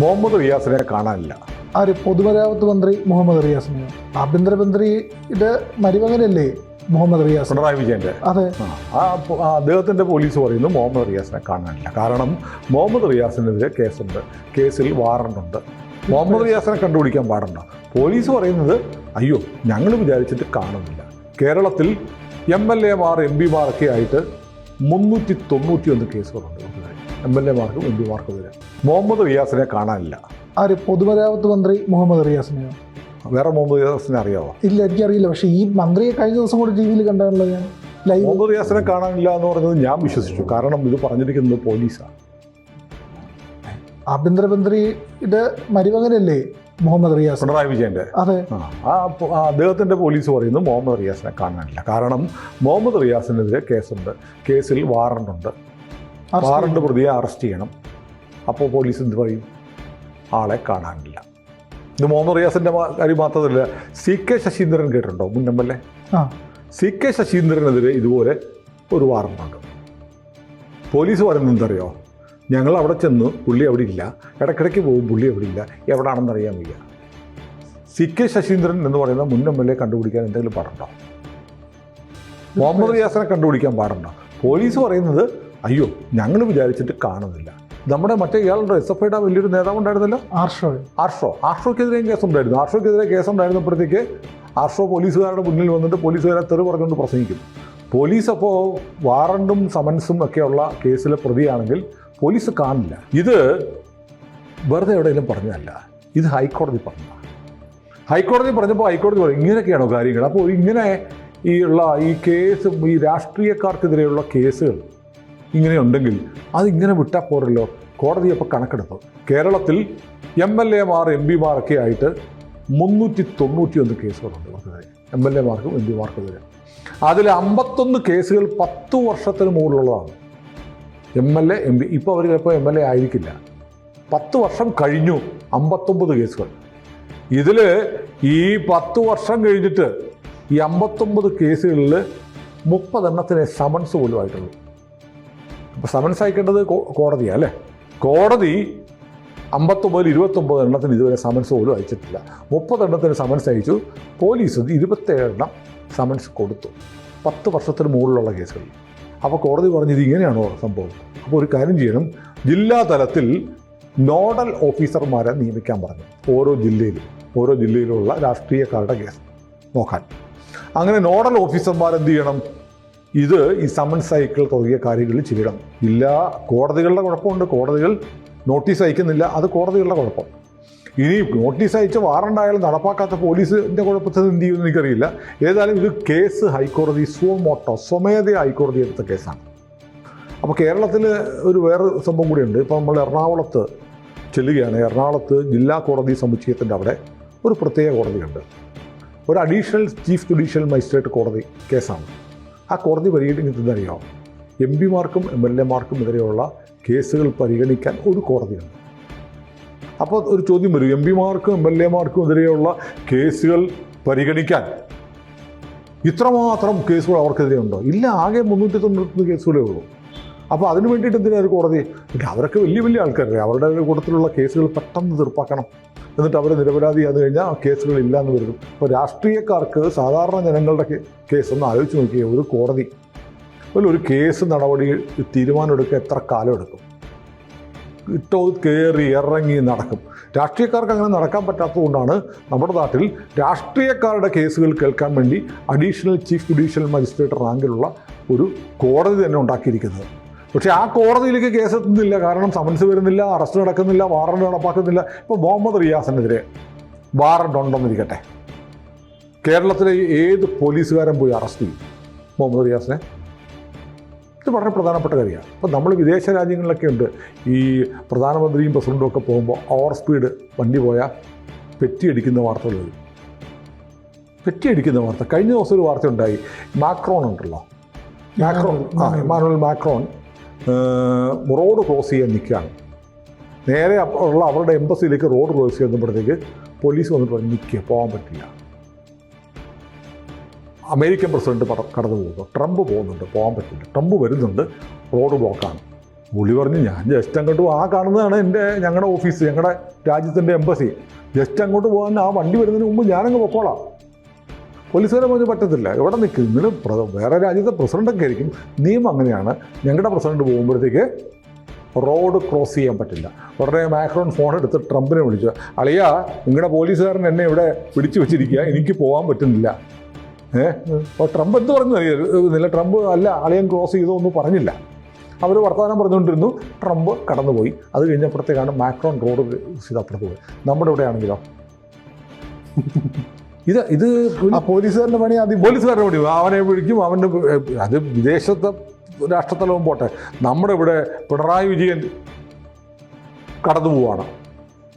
മുഹമ്മദ് റിയാസിനെ കാണാനില്ല. ആര്? പൊതുമരാമത്ത് മന്ത്രി മുഹമ്മദ് റിയാസിനെയോ? ആഭ്യന്തരമന്ത്രിയുടെ മരുമകനല്ലേ മുഹമ്മദ് റിയാസ്? പിണറായി വിജയന്റെ. അതെ. ആ, ആ അദ്ദേഹത്തിന്റെ പോലീസ് പറയുന്നു മുഹമ്മദ് റിയാസിനെ കാണാനില്ല. കാരണം മുഹമ്മദ് റിയാസിനെതിരെ കേസുണ്ട്. കേസിൽ വാറണ്ട് ഉണ്ട് മുഹമ്മദ് റിയാസിനെ കണ്ടുപിടിക്കാൻ പാടണ്ട പോലീസ് പറയുന്നത് അയ്യോ ഞങ്ങൾ വിചാരിച്ചിട്ട് കാണുന്നില്ല. കേരളത്തിൽ എം എൽ എമാർ എം പിമാരൊക്കെ ആയിട്ട് മുന്നൂറ്റി തൊണ്ണൂറ്റി ഒന്ന് കേസുകളുണ്ട്. എം എൽ എമാർക്കും എം പിമാർക്കും എതിരെ മുഹമ്മദ് റിയാസിനെ കാണാനില്ല. ആര്? പൊതുമരാമത്ത് മന്ത്രി മുഹമ്മദ് റിയാസിനെയോ? വേറെ മുഹമ്മദ് റിയാസിനെ അറിയാവോ? ഇല്ല എനിക്കറിയില്ല. പക്ഷേ ഈ മന്ത്രിയെ കഴിഞ്ഞ ദിവസം കൂടി ടി വിയിൽ കണ്ടാണല്ലോ ഞാൻ. മുഹമ്മദ് റിയാസിനെ കാണാനില്ല എന്ന് പറഞ്ഞത് ഞാൻ വിശ്വസിച്ചു. കാരണം ഇത് പറഞ്ഞിരിക്കുന്നത് പോലീസാണ് ആഭ്യന്തരമന്ത്രിയുടെ മരുമകനല്ലേ മുഹമ്മദ് റിയാസ്? പിണറായി വിജയന്റെ. അതെ. ആ, അദ്ദേഹത്തിന്റെ അദ്ദേഹത്തിന്റെ പോലീസ് പറയുന്നു മുഹമ്മദ് റിയാസിനെ കാണാനില്ല. കാരണം മുഹമ്മദ് റിയാസിനെതിരെ കേസുണ്ട്. കേസിൽ വാറണ്ടുണ്ട്. വാറണ്ട് പ്രതിയെ അറസ്റ്റ് ചെയ്യണം. അപ്പോൾ പോലീസ് എന്ത് പറയും? ആളെ കാണാനില്ല. ഇത് മുഹമ്മദ് റിയാസിന്റെ കാര്യം മാത്രമല്ല സി കെ ശശീന്ദ്രൻ കേട്ടിട്ടുണ്ടോ? മുൻ എം എൽ എ ആ. സി കെ ശശീന്ദ്രനെതിരെ ഇതുപോലെ ഒരു വാറണ്ടുണ്ട് പോലീസ് പറയുന്നത് എന്തറിയോ? ഞങ്ങൾ അവിടെ ചെന്ന് പുള്ളി അവിടെ ഇല്ല. ഇടയ്ക്കിടയ്ക്ക് പോകും പുള്ളി അവിടെ ഇല്ല. എവിടാണെന്ന് അറിയാൻ വയ്യ. സി കെ ശശീന്ദ്രൻ എന്ന് പറയുന്ന മുൻ എം എൽ എ കണ്ടുപിടിക്കാൻ എന്തെങ്കിലും പാടുണ്ടോ? മുഹമ്മദ് റിയാസിനെ കണ്ടുപിടിക്കാൻ പാടുണ്ടോ? പോലീസ് പറയുന്നത് അയ്യോ ഞങ്ങൾ വിചാരിച്ചിട്ട് കാണുന്നില്ല. നമ്മുടെ മറ്റേ ഇയാളുണ്ടോ? എസ് എഫ് ഐയുടെ വലിയൊരു നേതാവ് ഉണ്ടായിരുന്നല്ലോ? ആർഷോ. ആർഷോ. ആർഷോക്കെതിരെയും കേസുണ്ടായിരുന്നു. ആർഷോക്കെതിരെ കേസുണ്ടായിരുന്നപ്പോഴത്തേക്ക് ആർഷോ പോലീസുകാരുടെ മുന്നിൽ വന്നിട്ട് പോലീസുകാരെ തെറി പറഞ്ഞുകൊണ്ട് പ്രസംഗിക്കും. പോലീസ് അപ്പോൾ വാറണ്ടും സമൻസും ഒക്കെയുള്ള കേസിലെ പ്രതിയാണെങ്കിൽ പോലീസ് കാണില്ല. ഇത് വെറുതെ എവിടെയെങ്കിലും പറഞ്ഞതല്ല. ഇത് ഹൈക്കോടതി പറഞ്ഞു ഹൈക്കോടതി പറഞ്ഞപ്പോൾ ഹൈക്കോടതി പറയും ഇങ്ങനെയൊക്കെയാണോ കാര്യങ്ങൾ? അപ്പോൾ ഇങ്ങനെ ഈ ഉള്ള ഈ കേസ് ഈ രാഷ്ട്രീയക്കാർക്കെതിരെയുള്ള കേസുകൾ ഇങ്ങനെ ഉണ്ടെങ്കിൽ അതിങ്ങനെ വിട്ടാൽ പോരല്ലോ. കോടതി അപ്പോൾ കണക്കെടുത്തു. കേരളത്തിൽ എം എൽ എമാർ എം പിമാരൊക്കെ ആയിട്ട് മുന്നൂറ്റി തൊണ്ണൂറ്റി ഒന്ന് കേസുകളുണ്ട് ഇവർക്കെതിരെ എം എൽ എമാർക്കും എം പിമാർക്കെതിരെ. അതിൽ അമ്പത്തൊന്ന് കേസുകൾ പത്തു വർഷത്തിന് മുകളിലുള്ളതാണ്. M L A M P ഇപ്പോൾ അവർ ചിലപ്പോൾ എം എൽ എ ആയിരിക്കില്ല. പത്ത് വർഷം കഴിഞ്ഞു അമ്പത്തൊമ്പത് കേസുകൾ. ഇതിൽ ഈ പത്ത് വർഷം കഴിഞ്ഞിട്ട് ഈ അമ്പത്തൊമ്പത് കേസുകളിൽ മുപ്പതെണ്ണത്തിന് സമൻസ് പോലും ആയിട്ടുള്ളൂ. അപ്പോൾ സമൻസ് അയക്കേണ്ടത് കോടതിയാണ് അല്ലേ? കോടതി അമ്പത്തൊമ്പതിൽ ഇരുപത്തൊമ്പത് എണ്ണത്തിന് ഇതുവരെ സമൻസ് പോലും അയച്ചിട്ടില്ല. മുപ്പതെണ്ണത്തിന് സമൻസ് അയച്ചു. പോലീസ് ഇരുപത്തേഴെണ്ണം സമൻസ് കൊടുത്തു. പത്ത് വർഷത്തിന് മുകളിലുള്ള കേസുകൾ അപ്പോൾ കോടതി പറഞ്ഞത് ഇങ്ങനെയാണോ സംഭവം? അപ്പോൾ ഒരു കാര്യം ചെയ്യണം. ജില്ലാ തലത്തിൽ നോഡൽ ഓഫീസർമാരെ നിയമിക്കാൻ പറഞ്ഞു. ഓരോ ജില്ലയിലും ഓരോ ജില്ലയിലുള്ള രാഷ്ട്രീയക്കാരുടെ കേസ്. നോക്കാൻ. അങ്ങനെ നോഡൽ ഓഫീസർമാർ എന്ത് ചെയ്യണം? ഇത് ഈ സമൻസ് സൈക്കിൾ തുടങ്ങിയ കാര്യങ്ങൾ ചെയ്യണം ഇല്ല കോടതികളുടെ കുഴപ്പമുണ്ട്. കോടതികൾ നോട്ടീസ് അയക്കുന്നില്ല. അത് കോടതികളുടെ കുഴപ്പം. ഇനി നോട്ടീസ് അയച്ച് വാറണ്ടായാലും നടപ്പാക്കാത്ത പോലീസിന്റെ കുഴപ്പത്തിൽ എന്ത് ചെയ്യുമെന്ന് എനിക്കറിയില്ല. ഏതായാലും ഇത് കേസ് ഹൈക്കോടതി സ്വമോട്ടോ സ്വമേധ ഹൈക്കോടതി എടുത്ത കേസാണ്. അപ്പോൾ കേരളത്തിൽ ഒരു വേറെ സംഭവം കൂടിയുണ്ട്. ഇപ്പോൾ നമ്മൾ എറണാകുളത്ത് ചെല്ലുകയാണ്. എറണാകുളത്ത് ജില്ലാ കോടതി സമുച്ചയത്തിന്റെ അവിടെ ഒരു പ്രത്യേക കോടതിയുണ്ട്. ഒരു അഡീഷണൽ ചീഫ് ജുഡീഷ്യൽ മജിസ്ട്രേറ്റ് കോടതി കേസാണ്. ആ കോടതി പരിഗണിക്കുന്നത് അറിയാമോ എം പിമാർക്കും എം എൽ എമാർക്കും എതിരെയുള്ള കേസുകൾ പരിഗണിക്കാൻ ഒരു കോടതിയുണ്ട് അപ്പോൾ ഒരു ചോദ്യം വരും. എം പിമാർക്കും എം എൽ എമാർക്കും എതിരെയുള്ള കേസുകൾ പരിഗണിക്കാൻ ഇത്രമാത്രം കേസുകൾ അവർക്കെതിരെ ഉണ്ടോ? ഇല്ല ആകെ മുന്നൂറ്റി തൊണ്ണൂറ്റി കേസുകളേ ഉള്ളൂ. അപ്പോൾ അതിന് വേണ്ടിയിട്ട് എന്തിനാണ് കോടതി? പിന്നെ അവരൊക്കെ വലിയ വലിയ ആൾക്കാരല്ലേ. അവരുടെ കൂട്ടത്തിലുള്ള കേസുകൾ പെട്ടെന്ന് തീർപ്പാക്കണം. എന്നിട്ട് അവർ നിരപരാധിയാന്ന് കഴിഞ്ഞാൽ ആ കേസുകൾ ഇല്ല എന്ന് വരും അപ്പോൾ രാഷ്ട്രീയക്കാർക്ക് സാധാരണ ജനങ്ങളുടെ കേസ് ഒന്ന് ആലോചിച്ച് നോക്കിയേ ഒരു കോടതി അതിൽ ഒരു കേസ് നടപടി തീരുമാനമെടുക്കുക എത്ര കാലം എടുക്കും? ഇട്ടോ കയറി ഇറങ്ങി നടക്കും. രാഷ്ട്രീയക്കാർക്ക് അങ്ങനെ നടക്കാൻ പറ്റാത്തതുകൊണ്ടാണ് നമ്മുടെ നാട്ടിൽ രാഷ്ട്രീയക്കാരുടെ കേസുകൾ കേൾക്കാൻ വേണ്ടി അഡീഷണൽ ചീഫ് ജുഡീഷ്യൽ മജിസ്ട്രേറ്റ് റാങ്കിലുള്ള ഒരു കോടതി തന്നെ ഉണ്ടാക്കിയിരിക്കുന്നത്. പക്ഷേ ആ കോടതിയിലേക്ക് കേസ് എത്തുന്നില്ല. കാരണം സമൻസ് വരുന്നില്ല അറസ്റ്റ് നടക്കുന്നില്ല വാറണ്ട് നടപ്പാക്കുന്നില്ല. ഇപ്പോൾ മുഹമ്മദ് റിയാസിനെതിരെ വാറണ്ട് ഉണ്ടെന്നിരിക്കട്ടെ. കേരളത്തിലെ ഏത് പോലീസുകാരൻ പോയി അറസ്റ്റ് ചെയ്യും മുഹമ്മദ് റിയാസിനെ? ഇത് വളരെ പ്രധാനപ്പെട്ട കാര്യമാണ്. അപ്പോൾ നമ്മൾ വിദേശ രാജ്യങ്ങളിലൊക്കെ ഉണ്ട്. ഈ പ്രധാനമന്ത്രിയും പ്രസിഡന്റും ഒക്കെ പോകുമ്പോൾ ഓവർ സ്പീഡ് വണ്ടി പോയാൽ പെറ്റിയടിക്കുന്ന വാർത്തകൾ പെറ്റിയടിക്കുന്ന വാർത്ത. കഴിഞ്ഞ ദിവസം ഒരു വാർത്ത ഉണ്ടായി. മാക്രോൺ ഉണ്ടല്ലോ. മാക്രോൺ. ആ ഇമാനുവൽ മാക്രോൺ റോഡ് ക്രോസ് ചെയ്യാൻ നിൽക്കുകയാണ്. നേരെ ഉള്ള അവരുടെ എംബസിയിലേക്ക് റോഡ് ക്രോസ് ചെയ്യുമ്പോഴത്തേക്ക് പോലീസ് വന്നിട്ട് നിൽക്കുക പോകാൻ പറ്റില്ല. അമേരിക്കൻ പ്രസിഡന്റ് പട- കടന്നു പോകുന്നു. ട്രംപ് പോകുന്നുണ്ട് പോകാൻ പറ്റില്ല. ട്രംപ് വരുന്നുണ്ട് റോഡ് ബ്ലോക്കാണ്. പുള്ളി പറഞ്ഞു ഞാൻ ജസ്റ്റ് അങ്ങോട്ട് ആ കാണുന്നതാണ് എന്റെ ഞങ്ങളുടെ ഓഫീസ് ഞങ്ങളുടെ രാജ്യത്തിന്റെ എംബസി. ജസ്റ്റ് അങ്ങോട്ട് പോകാൻ ആ വണ്ടി വരുന്നതിന് മുമ്പ് ഞാനങ്ങ് പൊക്കോളാം. പോലീസുകാരെ പറഞ്ഞു പറ്റത്തില്ല. എവിടെ നിൽക്കും? നിങ്ങൾ വേറെ രാജ്യത്തെ പ്രസിഡന്റൊക്കെ ആയിരിക്കും. നിയമം അങ്ങനെയാണ്. ഞങ്ങളുടെ പ്രസിഡന്റ് പോകുമ്പോഴത്തേക്ക് റോഡ് ക്രോസ് ചെയ്യാൻ പറ്റില്ല. ഉടനെ മാക്രോൺ ഫോൺ എടുത്ത് ട്രംപിനെ വിളിച്ചു. അളിയാ നിങ്ങളുടെ പോലീസുകാരൻ എന്നെ ഇവിടെ പിടിച്ചു വെച്ചിരിക്കുക എനിക്ക് പോകാൻ പറ്റുന്നില്ല. ഏഹ് അപ്പോൾ ട്രംപ് എന്ത് പറഞ്ഞു അറിയില്ല ട്രംപ് അല്ല അളിയൻ ക്രോസ് ചെയ്തോ പറഞ്ഞില്ല. അവർ വർത്തമാനം പറഞ്ഞുകൊണ്ടിരുന്നു. ട്രംപ് കടന്നുപോയി. അത് കഴിഞ്ഞപ്പോഴത്തേക്കാണ് മാക്രോൺ റോഡ് അപ്പുറത്ത് പോയി നമ്മുടെ ഇവിടെ ആണെങ്കിലോ ഇത് ഇത് പോലീസുകാരുടെ പണി ആദ്യം പോലീസുകാരുടെ പണി. അവനെ വിളിക്കും അവന്റെ അത് വിദേശത്തെ രാഷ്ട്രത്തലവും പോട്ടെ. നമ്മുടെ ഇവിടെ പിണറായി വിജയൻ കടന്നു പോവാണ്.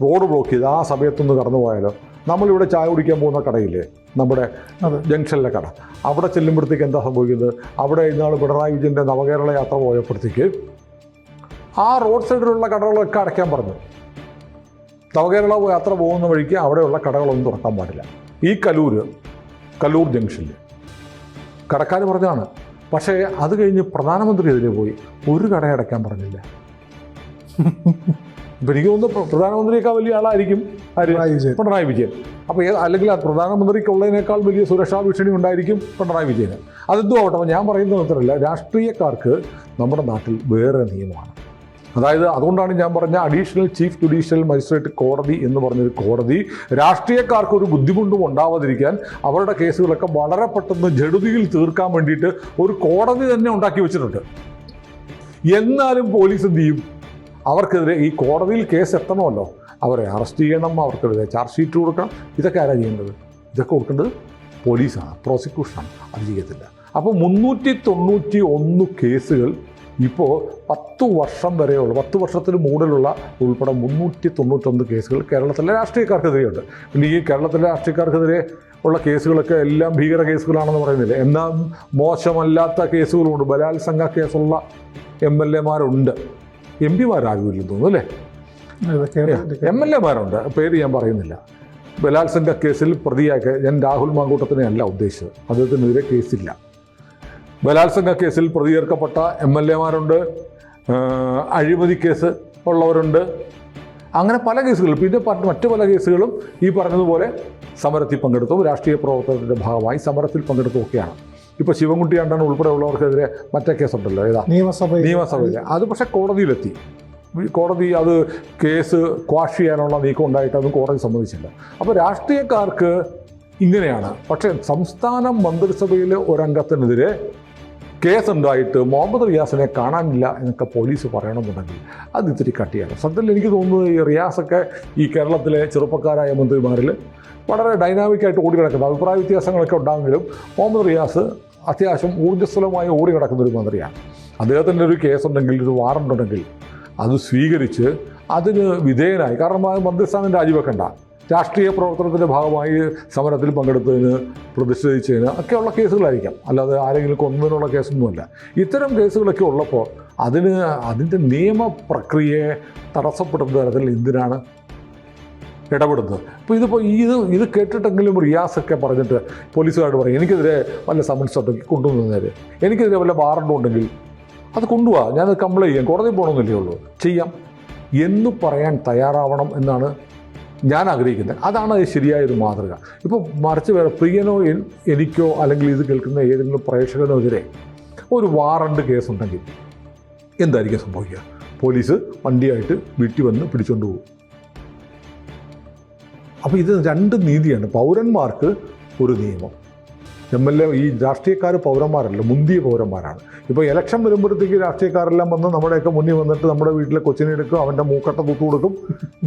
റോഡ് ബ്ലോക്ക് ചെയ്ത് ആ സമയത്തൊന്ന് കടന്നു പോയാലോ? നമ്മളിവിടെ ചായ കുടിക്കാൻ പോകുന്ന കടയില്ലേ? നമ്മുടെ അതെ. ജംഗ്ഷനിലെ കട. അവിടെ ചെല്ലുമ്പോഴത്തേക്ക് എന്താ സംഭവിക്കുന്നത്? അവിടെ ഇന്നാൾ പിണറായി വിജയന്റെ നവകേരള യാത്ര പോയപ്പോഴത്തേക്ക് ആ റോഡ് സൈഡിലുള്ള കടകളൊക്കെ അടയ്ക്കാൻ പറഞ്ഞു. നവകേരള യാത്ര പോകുന്ന വഴിക്ക് അവിടെയുള്ള കടകളൊന്നും തുറക്കാൻ പാടില്ല. ഈ കലൂർ കലൂർ ജംഗ്ഷനിൽ കടക്കാർ പറഞ്ഞാണ് പക്ഷേ അത് കഴിഞ്ഞ് പ്രധാനമന്ത്രി എതിരെ പോയി ഒരു കട അടയ്ക്കാൻ പറഞ്ഞില്ല. ഇപ്പം എനിക്ക് തോന്നുന്നു പ്ര- പ്രധാനമന്ത്രിയേക്കാൾ വലിയ ആളായിരിക്കും പിണറായി വിജയൻ. പിണറായി വിജയൻ. അപ്പോൾ അല്ലെങ്കിൽ ആ പ്രധാനമന്ത്രിക്കുള്ളതിനേക്കാൾ വലിയ സുരക്ഷാ ഭീഷണി ഉണ്ടായിരിക്കും പിണറായി വിജയന്. അതെന്തോ ആവട്ടെ ഞാൻ പറയുന്നത് മാത്രമല്ല രാഷ്ട്രീയക്കാർക്ക് നമ്മുടെ നാട്ടിൽ വേറെ നിയമമാണ്. അതായത് അതുകൊണ്ടാണ് ഞാൻ പറഞ്ഞ അഡീഷണൽ ചീഫ് ജുഡീഷ്യൽ മജിസ്ട്രേറ്റ് കോടതി എന്ന് പറഞ്ഞൊരു കോടതി രാഷ്ട്രീയക്കാർക്ക് ഒരു ബുദ്ധിമുട്ടും ഉണ്ടാവാതിരിക്കാൻ അവരുടെ കേസുകളൊക്കെ വളരെ പെട്ടെന്ന് ജഡുതിയിൽ തീർക്കാൻ വേണ്ടിയിട്ട് ഒരു കോടതി തന്നെ ഉണ്ടാക്കി വെച്ചിട്ടുണ്ട്. എന്നാലും പോലീസ് എന്ത് ചെയ്യും? അവർക്കെതിരെ ഈ കോടതിയിൽ കേസ് എത്തണമല്ലോ. അവരെ അറസ്റ്റ് ചെയ്യണം അവർക്കെതിരെ ചാർജ് ഷീറ്റ് കൊടുക്കണം. ഇതൊക്കെ ആരാ ചെയ്യേണ്ടത്? ഇതൊക്കെ കൊടുക്കേണ്ടത് പോലീസാണ്. പ്രോസിക്യൂഷനാണ് അത് ചെയ്യത്തില്ല. അപ്പോൾ മുന്നൂറ്റി തൊണ്ണൂറ്റി ഒന്ന് കേസുകൾ ഇപ്പോൾ പത്ത് വർഷം വരെയുള്ള പത്ത് വർഷത്തിന് മുകളിലുള്ള ഉൾപ്പെടെ മുന്നൂറ്റി തൊണ്ണൂറ്റൊന്ന് കേസുകൾ കേരളത്തിലെ രാഷ്ട്രീയക്കാർക്കെതിരെയുണ്ട്. പിന്നെ ഈ കേരളത്തിലെ രാഷ്ട്രീയക്കാർക്കെതിരെ ഉള്ള കേസുകളൊക്കെ എല്ലാം ഭീകര കേസുകളാണെന്ന് പറയുന്നില്ല? എന്നാൽ മോശമല്ലാത്ത കേസുകളുണ്ട്. ബലാത്സംഗ കേസുള്ള എം എൽ എമാരുണ്ട് എം പിമാരാകുമില്ലെന്ന് തോന്നുന്നു അല്ലേ? എം എൽ എമാരുണ്ട് പേര് ഞാൻ പറയുന്നില്ല. ബലാത്സംഗ കേസിൽ പ്രതിയാക്കി ഞാൻ രാഹുൽ മാങ്കൂട്ടത്തിനെ അല്ല ഉദ്ദേശിച്ചത്. അദ്ദേഹത്തിനെതിരെ കേസില്ല. ബലാത്സംഗ കേസിൽ പ്രതി ചേർക്കപ്പെട്ട എം എൽ എമാരുണ്ട്. അഴിമതി കേസ് ഉള്ളവരുണ്ട്. അങ്ങനെ പല കേസുകൾ പിന്നെ മറ്റു പല കേസുകളും ഈ പറഞ്ഞതുപോലെ സമരത്തിൽ പങ്കെടുത്തും. രാഷ്ട്രീയ പ്രവർത്തനത്തിന്റെ ഭാഗമായി സമരത്തിൽ പങ്കെടുത്തുമൊക്കെയാണ് ഇപ്പോൾ ശിവൻകുട്ടി ആണ്ടാണ് ഉൾപ്പെടെയുള്ളവർക്കെതിരെ മറ്റേ കേസുണ്ടല്ലോ ഏതാ? നിയമസഭ നിയമസഭയിൽ. അത് പക്ഷേ കോടതിയിലെത്തി. കോടതി അത് കേസ് ക്വാഷ് ചെയ്യാനുള്ള നീക്കം ഉണ്ടായിട്ട് അതും കോടതി സമ്മതിച്ചില്ല. അപ്പോൾ രാഷ്ട്രീയക്കാർക്ക് ഇങ്ങനെയാണ്. പക്ഷേ സംസ്ഥാന മന്ത്രിസഭയിലെ ഒരംഗത്തിനെതിരെ കേസുണ്ടായിട്ട് മുഹമ്മദ് റിയാസിനെ കാണാനില്ല എന്നൊക്കെ പോലീസ് പറയണമെന്നുണ്ടെങ്കിൽ അത് ഇത്തിരി കട്ടിയാണ്. സത്യത്തിൽ എനിക്ക് തോന്നുന്നത് ഈ റിയാസൊക്കെ ഈ കേരളത്തിലെ ചെറുപ്പക്കാരായ മന്ത്രിമാരിൽ വളരെ ഡൈനാമിക്കായിട്ട് ഓടി കിടക്കുന്ന അഭിപ്രായ വ്യത്യാസങ്ങളൊക്കെ ഉണ്ടാകുമെങ്കിലും മുഹമ്മദ് റിയാസ് അത്യാവശ്യം ഊർജസ്വലമായി ഓടി കിടക്കുന്ന ഒരു മന്ത്രിയാണ്. അദ്ദേഹത്തിന്റെ ഒരു കേസുണ്ടെങ്കിൽ ഒരു വാറണ്ട് ഉണ്ടെങ്കിൽ അത് സ്വീകരിച്ച് അതിന് വിധേയനായി. കാരണം ആ മന്ത്രിസ്ഥാനം രാജിവെക്കണ്ട. രാഷ്ട്രീയ പ്രവർത്തനത്തിന്റെ ഭാഗമായി സമരത്തിൽ പങ്കെടുത്തതിന് പ്രതിഷേധിച്ചതിന് ഒക്കെയുള്ള കേസുകളായിരിക്കാം. അല്ലാതെ ആരെങ്കിലും കൊന്നതിനുള്ള കേസൊന്നുമല്ല. ഇത്തരം കേസുകളൊക്കെ ഉള്ളപ്പോൾ അതിന് അതിന്റെ നിയമ പ്രക്രിയയെ തടസ്സപ്പെടുന്ന തരത്തിൽ എന്തിനാണ് ഇടപെടുന്നത്? അപ്പോൾ ഇതിപ്പോൾ ഇത് ഇത് കേട്ടിട്ടെങ്കിലും റിയാസൊക്കെ പറഞ്ഞിട്ട് പോലീസുകാരോട് പറയും എനിക്കെതിരെ വല്ല സമൻസ് ഉണ്ടെങ്കിൽ കൊണ്ടുവന്നേര് എനിക്കെതിരെ വല്ല വാറണ്ടും ഉണ്ടെങ്കിൽ അത് കൊണ്ടുപോവാ ഞാനത് കംപ്ലൈന്റ് ചെയ്യാം. കോടതി പോകണമെന്നില്ലേ ഉള്ളൂ. ചെയ്യാം. എന്ന് പറയാൻ തയ്യാറാവണം എന്നാണ് ഞാൻ ആഗ്രഹിക്കുന്നത് അതാണ് അത് ശരിയായൊരു മാതൃക. ഇപ്പോൾ മറിച്ച് വേറെ പ്രിയനോ എനിക്കോ അല്ലെങ്കിൽ ഇത് കേൾക്കുന്ന ഏതെങ്കിലും പ്രേക്ഷകനോ എതിരെ ഒരു വാറണ്ട് കേസ് ഉണ്ടെങ്കിൽ എന്തായിരിക്കും സംഭവിക്കുക? പോലീസ് വണ്ടിയായിട്ട് വീട്ടിൽ വന്ന് പിടിച്ചുകൊണ്ട് പോകും. അപ്പോൾ ഇത് രണ്ട് നീതിയാണ്. പൗരന്മാർക്ക് ഒരു നിയമം. എം എൽ എ ഈ രാഷ്ട്രീയക്കാർ പൗരന്മാരല്ല മുന്തിയ പൗരന്മാരാണ്. ഇപ്പോൾ ഇലക്ഷൻ വരുമ്പോഴത്തേക്ക് രാഷ്ട്രീയക്കാരെല്ലാം വന്ന് നമ്മുടെയൊക്കെ മുന്നിൽ വന്നിട്ട് നമ്മുടെ വീട്ടിലെ കൊച്ചിനെ എടുക്കും അവന്റെ മൂക്കട്ട തൂത്തു കൊടുക്കും.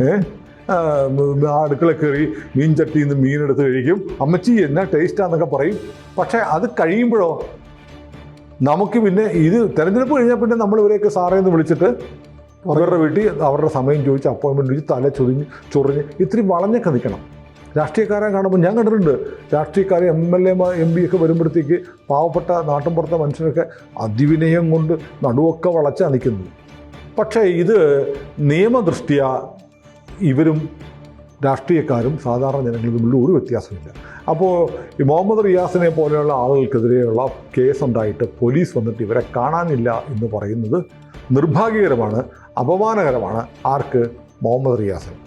ഏ? ആ, ആ അടുക്കള കയറി മീൻ ചട്ടിയിൽ നിന്ന് മീനെടുത്ത് കഴിക്കും. അമ്മച്ചി എന്നാ ടേസ്റ്റാന്നൊക്കെ പറയും. പക്ഷേ അത് കഴിയുമ്പോഴോ? നമുക്ക് പിന്നെ ഇത് തെരഞ്ഞെടുപ്പ് കഴിഞ്ഞാൽ പിന്നെ നമ്മൾ ഇവരെയൊക്കെ സാറേ എന്ന് വിളിച്ചിട്ട് അവരുടെ വീട്ടിൽ അവരുടെ സമയം ചോദിച്ച് അപ്പോയിൻമെന്റ് ചോദിച്ച് തല ചൊറിഞ്ഞ് ചൊറിഞ്ഞ് ഇത്തിരി വളഞ്ഞൊക്കെ നിൽക്കണം. രാഷ്ട്രീയക്കാരെ കാണുമ്പോൾ ഞാൻ കണ്ടിട്ടുണ്ട്. രാഷ്ട്രീയക്കാർ എം എൽ എമാർ എം പി ഒക്കെ വരുമ്പോഴത്തേക്ക് പാവപ്പെട്ട നാട്ടിൻപുറത്തെ മനുഷ്യരൊക്കെ അതിവിനയം കൊണ്ട് നടുവൊക്കെ വളച്ചാണ് നിൽക്കുന്നു. പക്ഷേ ഇത് നിയമദൃഷ്ടിയ ഇവരും രാഷ്ട്രീയക്കാരും സാധാരണ ജനങ്ങളും തമ്മിൽ ഒരു വ്യത്യാസമില്ല. അപ്പോൾ ഈ മുഹമ്മദ് റിയാസിനെ പോലെയുള്ള ആളുകൾക്കെതിരെയുള്ള കേസ് ഉണ്ടായിട്ട് പോലീസ് വന്നിട്ട് ഇവരെ കാണാനില്ല എന്ന് പറയുന്നത് നിർഭാഗ്യകരമാണ് അപമാനകരമാണ്. ആർക്ക്? മുഹമ്മദ് റിയാസിന്.